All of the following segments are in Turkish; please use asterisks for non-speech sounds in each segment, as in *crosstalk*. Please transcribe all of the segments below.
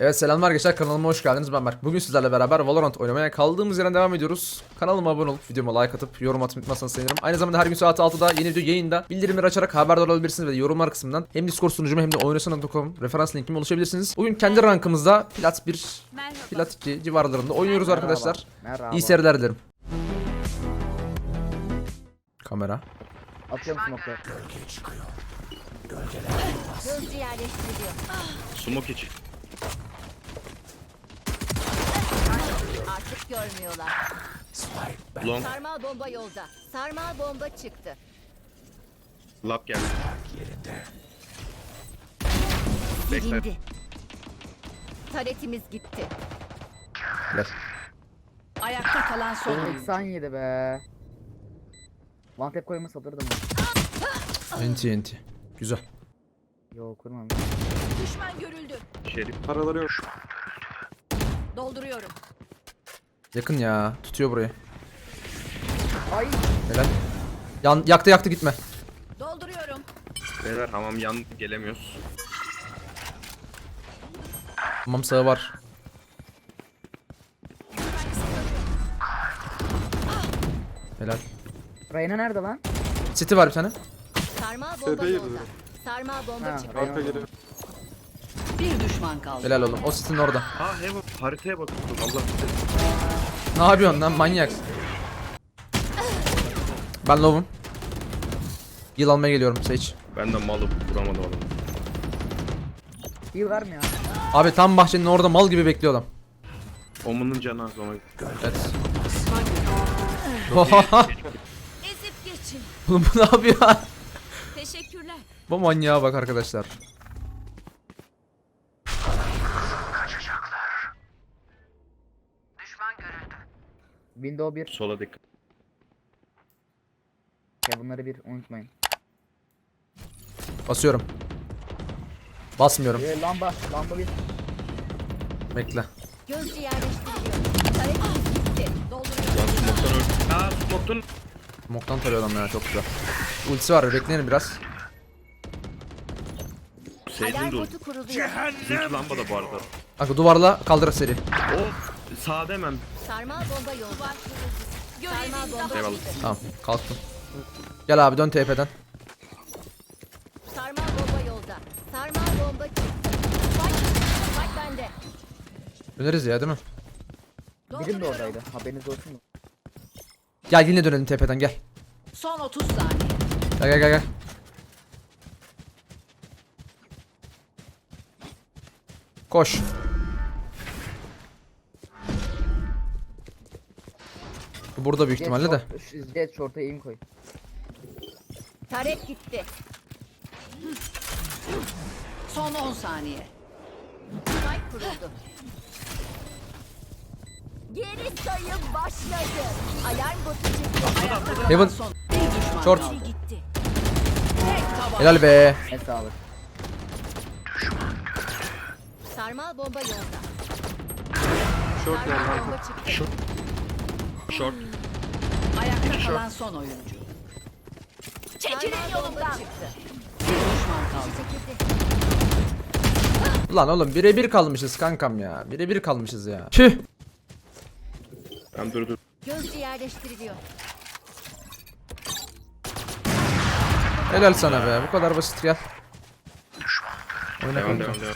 Evet selamlar arkadaşlar kanalıma hoş geldiniz ben Berk. Bugün sizlerle beraber Valorant oynamaya kaldığımız yerden devam ediyoruz. Kanalıma abone olup videoma like atıp yorum atmayı unutmazsanız sevinirim. Aynı zamanda her gün saat 6'da yeni video yayında bildirimleri açarak haberdar olabilirsiniz ve yorumlar kısmından hem Discord sunucuma hem de oynasana.com referans linkime ulaşabilirsiniz. Bugün kendi rankımızda Plat 1, Merhaba. Plat 2 civarlarında oynuyoruz Merhaba. arkadaşlar. Merhaba. İyi seyirler dilerim. Kamera. Atıyorum smoke'u. Gözcü yerleştiriliyor. Smoke içi. Artık görmüyorlar. Long Sarmal bomba yolda. Sarmal bomba çıktı. lap geldi. Bekle. Silindi. Taretimiz gitti. Gel. Ayakta kalan son oyuncu. 97 be. One tap koyma satırdım. Enti enti. Güzel. Yo kurmam. Düşman görüldü. Şerif. Paraları yok. Dolduruyorum. Yakın ya. Tutuyor burayı. Ay. Helal. Yan, yaktı yaktı gitme. Dolduruyorum. Beyler hamam yan gelemiyoruz. Tamam sağı var. Helal. Reyna nerede lan? City var bir tane. Sarmal bomba yolda. Sarmal bomba Ha, çıktı. Reyna Arka orada. geliyor. Bir düşman kaldı. Helal oğlum. O City'nin orada. Ha he bak haritaya bak. Allah Ne yapıyorsun lan manyak? Ben lovum. Yıl almaya geliyorum Sage. ben de malı vuramadım adamı. Heal vermiyor. Abi tam bahçenin orada mal gibi bekliyor adam. Omunun canı az ona. Evet. *laughs* Ezip geçin. Oğlum bu ne yapıyor? Teşekkürler. bu manyağa bak arkadaşlar. Window 1. Sola dikkat. Ya bunları bir unutmayın. Basıyorum. Basmıyorum. Ee, lamba. Lamba 1. Bekle. Gözcü yerleştiriliyor. Taretimiz gitti. Dolduruyorum. Lan smoke'tan öldü. Aa smoke'tan. Tarıyor adam ya çok güzel. Ultisi var bekleyelim biraz. Alarm de botu kuruluyor. Bizimki lamba da bu arada. Kanka duvarla kaldır seri. O sağda hemen. Sarmal bomba yolda. Sarmal bomba Eyvallah. Tamam kalktım. Gel abi dön TP'den. Sarmal bomba yolda. Sarmal bomba çıktı. Fight bende. Döneriz ya değil mi? Birim de oradaydı. Haberiniz olsun mu? Gel yine dönelim TP'den gel. Son 30 saniye. Gel gel gel gel. Koş. Burada büyük ihtimalle de. Jet short'a aim koy. Taret gitti. Son 10 saniye. Fight kuruldu. Geri sayım başladı. Alarm botu çıktı. Ayakta kalan Heaven. son. Bir düşman Short. kaldı. gitti. Tek taban. Helal be. Ne sağlık. Sarmal bomba yolda. Short Sarmal bomba çıktı. Short. Ayakta kalan son oyuncu. Çekilin yolumdan. Bir düşman kaldı. Lan oğlum birebir kalmışız kankam ya. Birebir kalmışız ya. Tüh. Tamam dur dur. Gözcü yerleştiriliyor. Helal sana be. Bu kadar basit gel. Oyna Devam kanka. devam devam.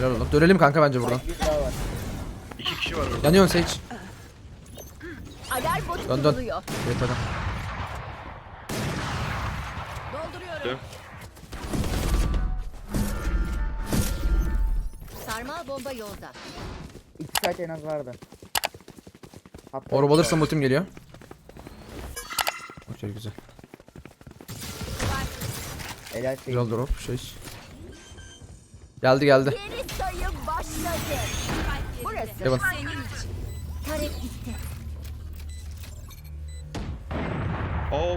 Helal oğlum. Dönelim kanka bence buradan. Bir daha var. İki kişi var orada. Yanıyorsun Sage. Alarm botu Dön, dön. kuruluyor. TP'den. Dolduruyorum. Dön. Sarmal bomba yolda. İki saat en az vardı. Hatta Orb alırsam ultim geliyor. Okey güzel. helal şey. Güzel drop şey. Geldi geldi. Geri sayım başladı. Burası Heaven. senin için. Taret gitti. Oo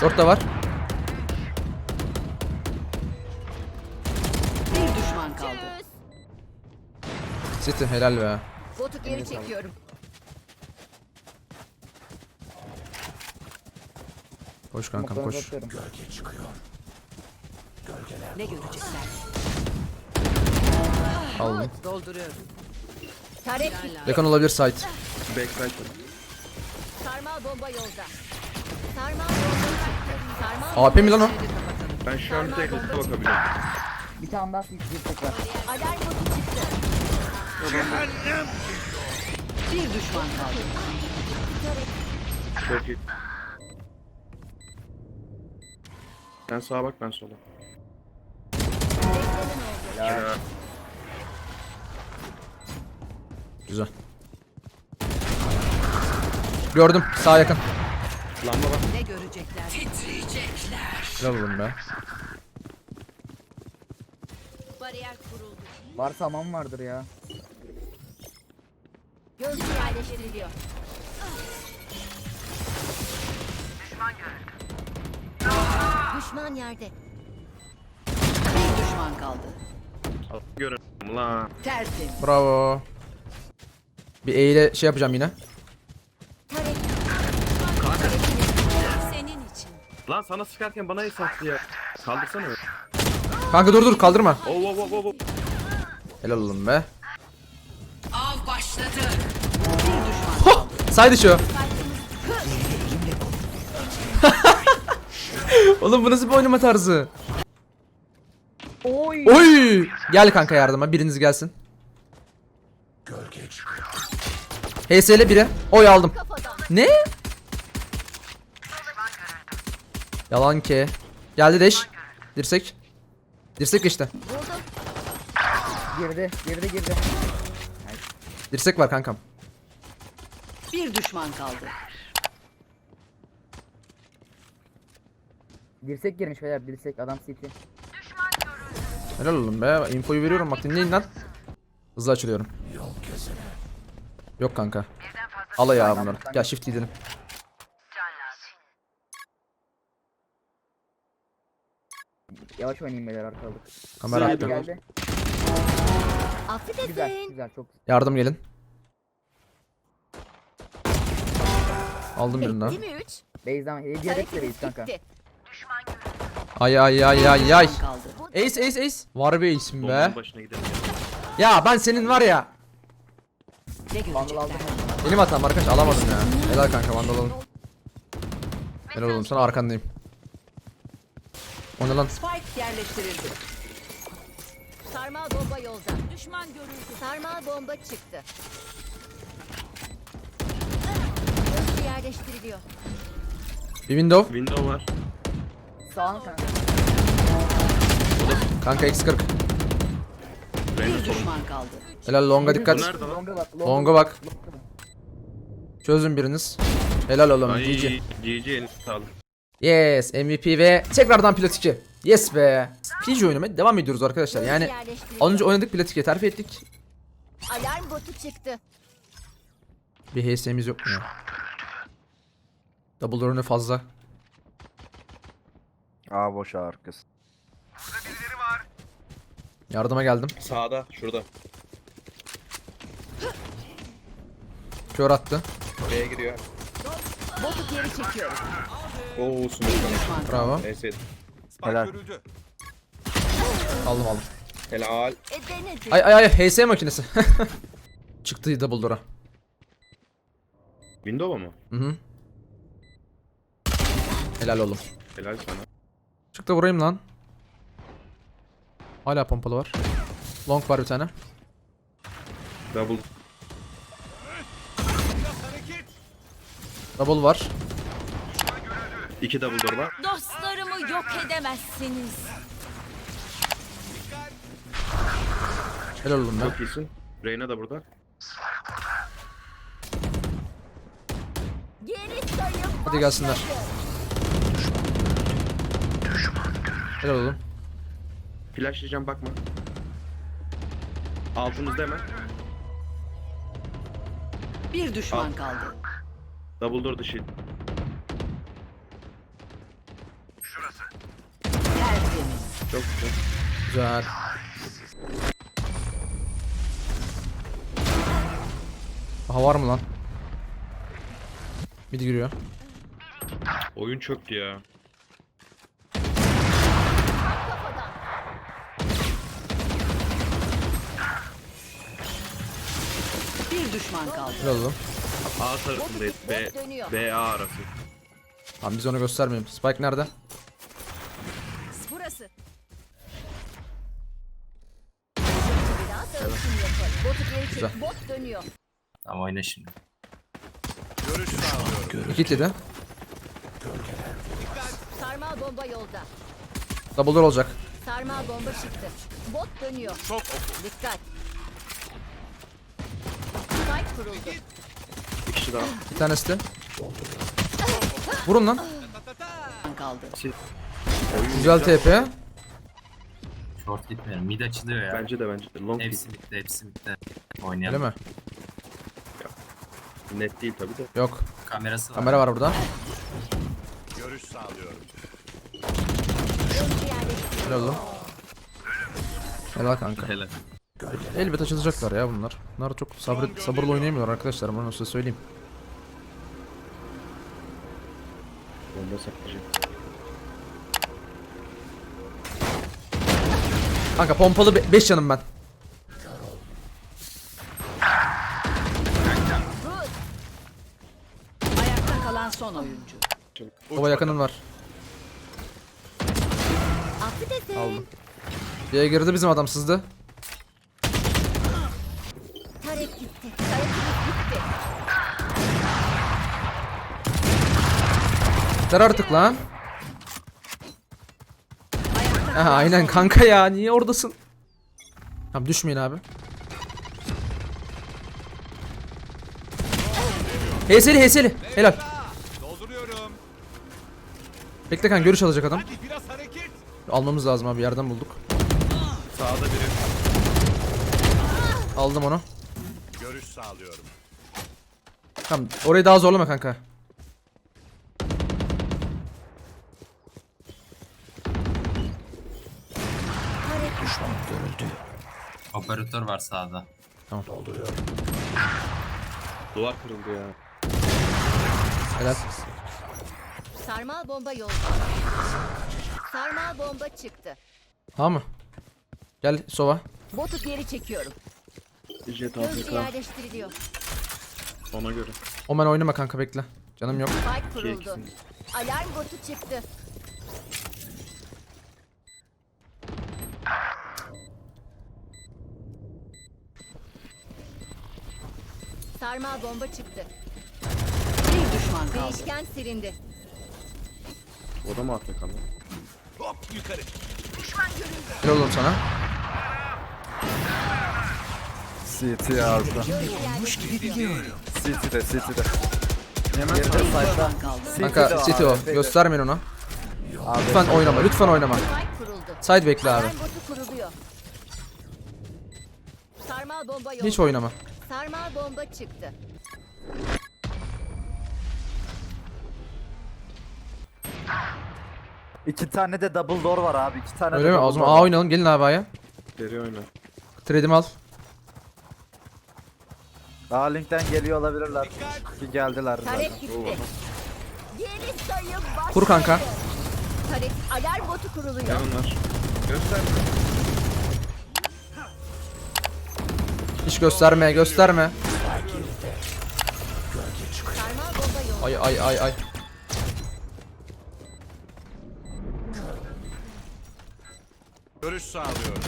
Short da var. Bir düşman kaldı. Tschüss. City helal be. Botu geri çekiyorum. Koş kankam koş. Ne görecekler? Aldım. Dolduruyorum. Tarek Yakın olabilir site. Backside. sarmal bomba yolda. Sarmal bomba. Sarmal AP mi lan o? Ben şu an bir tek hızlı bakabiliyorum. Bir tane daha bir tekrar. alarm botu çıktı. Bir düşman kaldı. Çok iyi. Sen sağa bak ben sola. Güzel. Gördüm. Sağ yakın. Lamba bak. Ne görecekler? Titriyecekler. Güzel vurdum be. Bariyer kuruldu. Varsa aman vardır ya. Gözcü yerleştiriliyor. Düşman yerde. Bir düşman kaldı. Görün la. Tertemiz. Bravo. Bir E ile şey yapacağım yine. Lan sana sıkarken bana sattı ya. Kaldırsana öyle. Kanka dur dur kaldırma. Oh oh oh oh. oh. Helal olun be. Av başladı. Bir düşman içi o. Oğlum bu nasıl bir oynama tarzı? Oy. Oy! Gel kanka yardıma biriniz gelsin. HS'le biri. Oy aldım. Ne? Yalan ki. Geldi deş. Dirsek. Dirsek işte. Buldum. Girdi. Girdi girdi. Dirsek var kankam. Bir düşman kaldı. Dirsek girmiş beyler dirsek adam CT. Helal olun be. Infoyu veriyorum bak dinleyin lan. Hızlı açılıyorum. Yok kanka. Al ya bunları. Gel shift gidelim. Yavaş oynayayım beyler arkalık. Kamera Geldi attı. geldi. Güzel Affedersin. güzel çok. Yardım gelin. Aldım birini daha. Mi? Base'den hediye de base kanka. Ay ay ay ay ay. Kaldı. Ace ace ace. Var be ace'im be. Bombanın başına gidelim ya. Ya ben senin var ya. Ne görecekler? Benim hatam arkadaş alamadım ya. Helal kanka vandal alın. Helal oğlum sana arkandayım. O ne lan? Spike yerleştirildi. Sarmal bomba yolda. Düşman görüldü. Sarmal bomba çıktı. Gözcü yerleştiriliyor. Bir window. Window var. Sağın kanka. Kanka x40. Benim Bir düşman kaldı. Helal longa dikkat. nerede lan? Longa bak. Longa bak. Çözün biriniz. Helal oğlum Ay GG. GG sağlık. Yes MVP ve tekrardan Plat 2. Yes be. PG oynamaya devam ediyoruz arkadaşlar. Yani az önce oynadık Plat 2'ye terfi ettik. Alarm botu çıktı. Bir HS'miz yok mu? Double ürünü fazla. Aa boş arkası. Yardıma geldim. Sağda şurada. Kör attı. B'ye giriyor. Botu geri çekiyorum. Oo Bir smoke. düşman kaldı. Bravo. Neyse. Helal. Aldım aldım. Helal. E. Ay ay ay HS makinesi. *laughs* Çıktı double door'a. Window mu? Hı hı. Helal oğlum. Helal sana. Çık da vurayım lan. Hala pompalı var. Long var bir tane. Double. Double var. İki double door var. Dostlarımı yok edemezsiniz. Helal oğlum be. Çok iyisin. Reyna da burada. Geri sayım Hadi gelsinler. Helal oğlum. Flashlayacağım bakma. Altımızda hemen. Bir düşman kaldı. Double door dışı. Tertemiz. Çok güzel. Güzel. Aha var mı lan? Bir giriyor. Oyun çöktü ya. Bir düşman kaldı. Helal oğlum. A tarafındayız. B. B A arası. Tamam biz onu göstermeyelim. Spike nerede? Burası. Biraz ölçüm yapalım. Botu geri çek. Güzel. Bot dönüyor. Tamam oyna şimdi. İki yedi. Sarmal bomba yolda. Double door olacak. Sarmal bomba çıktı. Bot dönüyor. Çok Dikkat. Spike kuruldu. Bir kişi daha. Bir tanesi de. Vurun lan. Kaldı. Güzel TP. Short gitmeyelim. Mid açılıyor ya. Bence de bence de. Long Hepsi bitti, hepsi bitti. Öyle Oynayalım. mi? net değil tabi de. Yok. Kamerası var. Kamera var burada. Görüş sağlıyorum. Helal oğlum. Helal kanka. Helal. Elbet açılacaklar ya bunlar. Bunlar çok sabır, sabırlı oynayamıyorlar arkadaşlar. Bunu size söyleyeyim. Bomba saklayacağım. Kanka pompalı 5 canım ben. Ayakta kalan son oyuncu. Baba yakının var. Aldım. Diye girdi bizim adam sızdı. Tarek gitti. Tarekimiz gitti. Ver artık lan. Aha, aynen kanka ya niye oradasın? Tamam düşmeyin abi. Heseli heseli. Helal. Dolduruyorum. Bekle kanka görüş alacak adam. Hadi biraz hareket. Almamız lazım abi yerden bulduk. Sağda biri. Aldım onu. Görüş sağlıyorum. Tamam orayı daha zorlama kanka. Operatör var sağda. Duvar kırıldı ya. Helal. Sarmal bomba yolda. Sarmal bomba çıktı. Tamam mı? Gel sova. Botu geri çekiyorum. Jet Gözcü AFK. yerleştiriliyor. Ona göre. Omen oynama kanka bekle. Canım yok. Spike kuruldu. ikisini. Alarm botu çıktı. Sarmal bomba çıktı. Bir düşman kaldı. Değişken silindi. O da mı AFK lan? Hop yukarı. Helal oğlum sana. CT yazdı. Gözcü yerleştiriliyor. CT'de CT'de. Bir düşman kaldı. Kanka City o. Göstermeyin ona. Lütfen oynama. Lütfen oynama. Side bekle abi. Sarmal bomba yolda. Hiç oynama. Sarmal bomba çıktı. İki tane de double door var abi. İki tane Öyle de mi? double O zaman door A var. oynayalım. Gelin abi A'ya. Deri oyna. Trade'imi al. Daha linkten geliyor olabilirler. Ki geldiler zaten. Tarek gitti. Yeni sayı başladı. Kur kanka. Tarek alarm botu kuruluyor. Var. Göster. Hiç gösterme. Gösterme. Ay ay ay ay. Görüş sağlıyorum.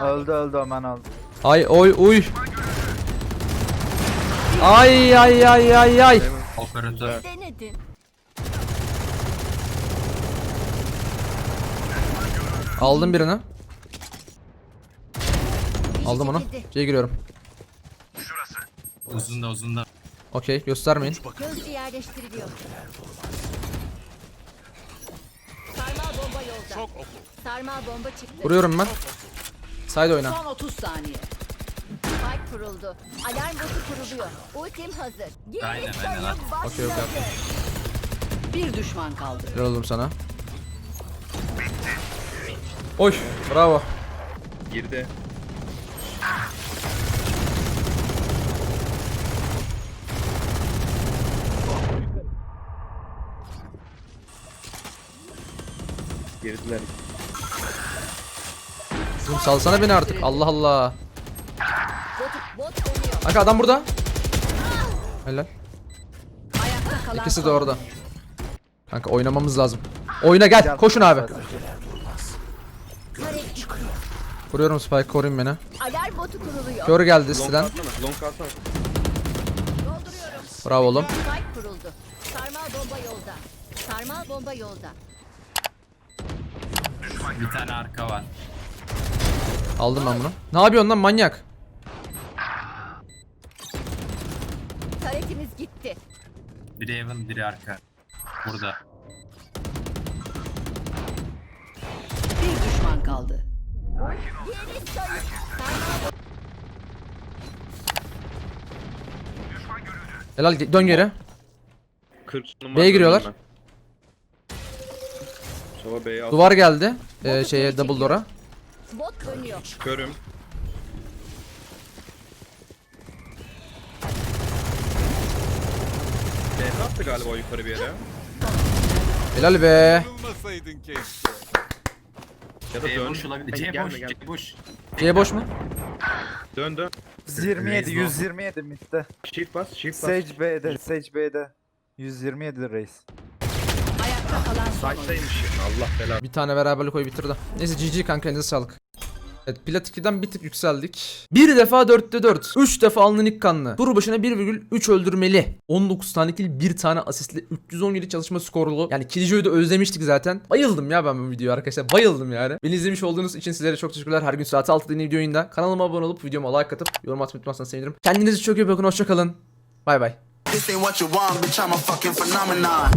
Öldü öldü hemen öldü. Ay oy uy. Ay ay ay ay ay. Operatör. Aldım birini. Aldım onu. C'ye giriyorum. Uzun da uzun da. Okey göstermeyin. Gözcü yerleştiriliyor. Sarmal bomba yolda. Çok oku. Sarmal bomba çıktı. Vuruyorum ben. Side oyna. Son 30 saniye. Spike kuruldu. Alarm botu kuruluyor. Ultim hazır. Aynen, aynen, başladı. Okey, okey. Bir düşman kaldı. Helal oğlum sana. Oy bravo. Girdi. Girdiler. Oğlum salsana beni artık. Allah Allah. Kanka adam burada. Helal. İkisi de orada. Kanka oynamamız lazım. Oyuna gel. Koşun abi. Vuruyorum Spike koruyun beni. Alarm botu kuruluyor. Kör geldi Long siteden. kalsana. Long kalsana. Dolduruyorum. Bravo oğlum. Spike kuruldu. Sarmal bomba yolda. Sarmal bomba yolda. Bir tane arka var. Aldım ben bunu. Ne yapıyorsun lan manyak? Taretimiz gitti. Biri Evan, biri arka. Burada. Bir düşman kaldı. Yeni sayı. Sarmal Helal dön geri. 40 numara. B'ye giriyorlar. ben. Sova B'ye al. Duvar geldi. Ee, şeye double door'a. bot dönüyor. Körüm. B attı galiba o yukarı bir yere. Helal be. Keşke. Ya da C dön. boş olabilir. C Gelme, boş, gelme. C boş. C boş mu? Dön dön. 127 Reis 127 midde. Shift bas, shift bas. Sage B'de, Sage B'de. 127 reis. Ayakta kalan son oyuncu. Sight'taymış. Allah belanı. Bir tane beraberlik oyu bitirdi. Neyse GG kanka elinize sağlık. Evet plat 2'den bir tık yükseldik. Bir defa 4'te 4. 3 defa alınan ilk kanlı. Tur başına 1,3 öldürmeli. 19 tane kill, 1 tane asistli, 317 çalışma skorlu. Yani Killjoy'u da özlemiştik zaten. Bayıldım ya ben bu videoya arkadaşlar. Bayıldım yani. Beni izlemiş olduğunuz için sizlere çok teşekkürler. Her gün saat 6'da yeni video yayında. Kanalıma abone olup videoma like atıp yorum atmayı unutmazsanız sevinirim. Kendinize çok iyi bakın. Hoşçakalın. Bay bay. This ain't what you want, bitch. I'm a fucking phenomenon.